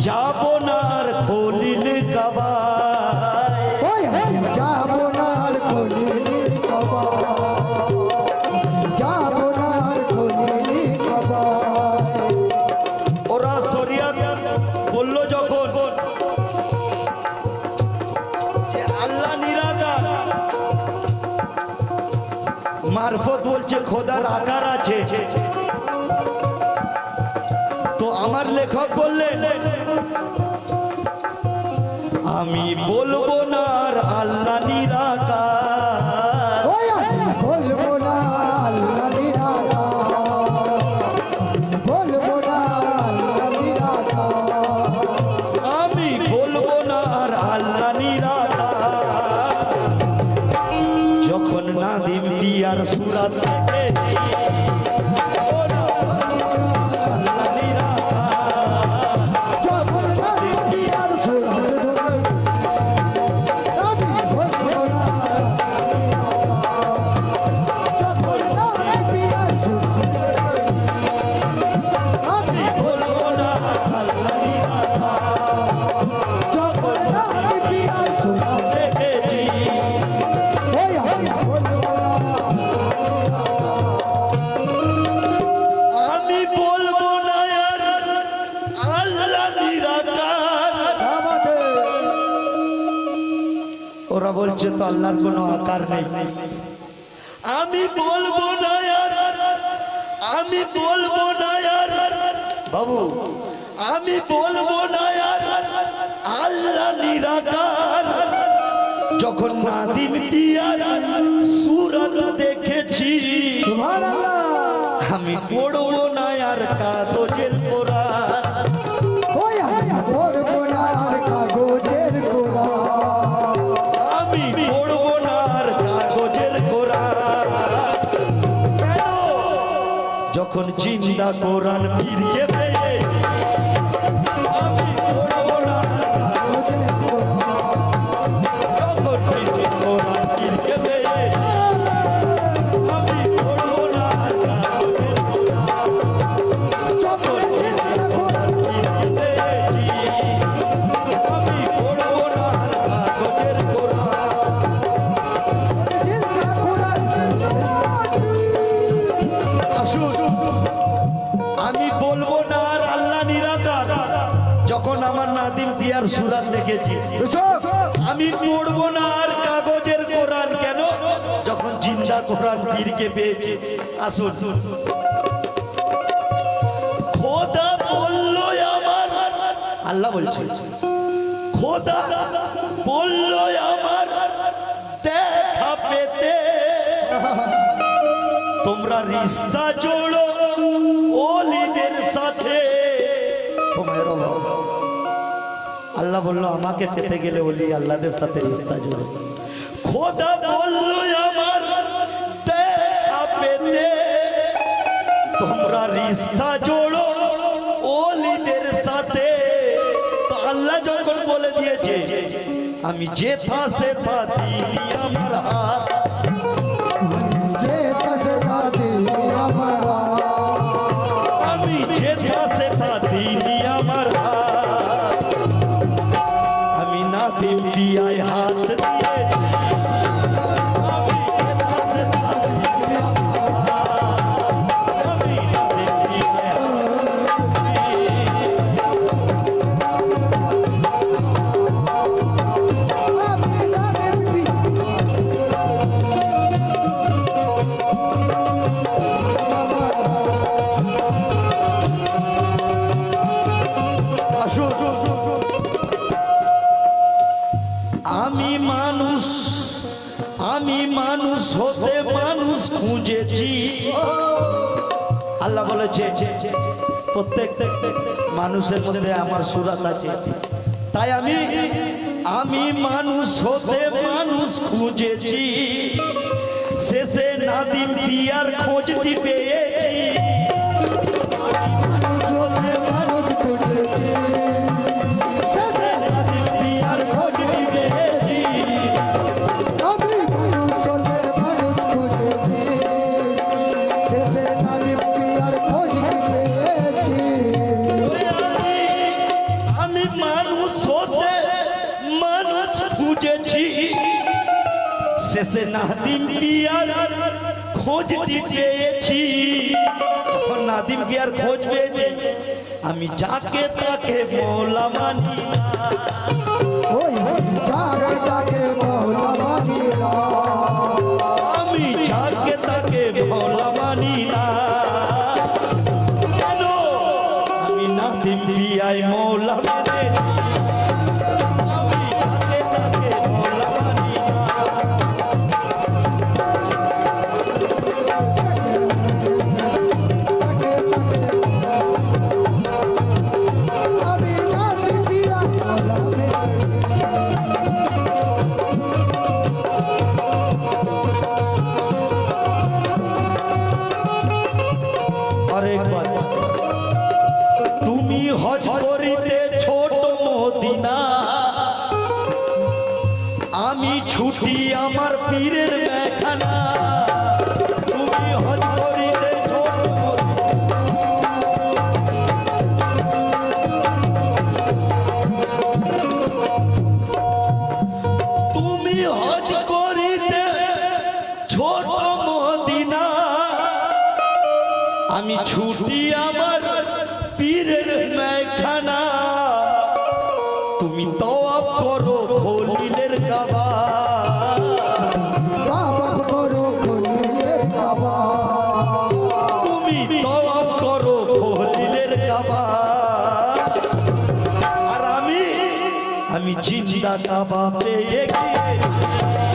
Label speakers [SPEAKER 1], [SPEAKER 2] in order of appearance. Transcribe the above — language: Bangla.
[SPEAKER 1] যাব না খোদার আকার আছে। তো আমার লেখক বললেন আমি বলব না আর আল্লাহ পিয়ার আল্লাহর কোনো আকার নেই। আমি বলব না আমি বলব না বাবু আমি বলব না আর আল্লাহ নিরাকার। যখন নাদিম তিয়ার সুরত দেখেছি আমি পড়ব না আর কাগজের কোরআন যখন জিন্দা কোরআন পীরকে সুরাত দেখেছি। আমি পড়ব না আর কাগজের কোরআন কেন? যখন জিন্দা কোরআন পীরকে পেয়েছি। আসুন। খোদা বলল আমার। আল্লাহ বলছে। খোদা বলল আমার দেখা পেতে। তোমরা রিস্তা জোড়ো ওলিদের সাথে। সময়ের অভাব। আল্লাহ বলল আমাকে পেতে গেলে ওলি আল্লাহদের সাথে রিস্তা জোড়ো। খোদা বলল আমার পেতে। তোমরা রিস্তা জোড়ো ওলিদের সাথে। তো আল্লাহ যখন বলে দিয়েছে আমি যেথা সেথা দিই আমার হাত।
[SPEAKER 2] যে আমার
[SPEAKER 1] আমি যেথা আমার হাত। দিবি আই খুঁজেছি আল্লাহ বলেছে, প্রত্যেক মানুষের মধ্যে আমার সুরাত আছে। তাই আমি আমি মানুষ হতে মানুষ খুঁজেছি। শেষে নাদিম পিয়ার খোঁজ পেয়েছি শেষে নাদিম পিয়ার খোঁজ দিতেছি তখন নাদিম পিয়ার খোঁজ পেয়েছি আমি যাকে তাকে মোলা মানি আমি যাকে তাকে আমার পীরের মেখানা তুমি হজ করিতে তুমি হজ করিতে ছোট মদিনা। আমি ছুটি আমার পীরের মেখানা তুমি তওয়াব করো খলিলের কাবা। আর আমি আমি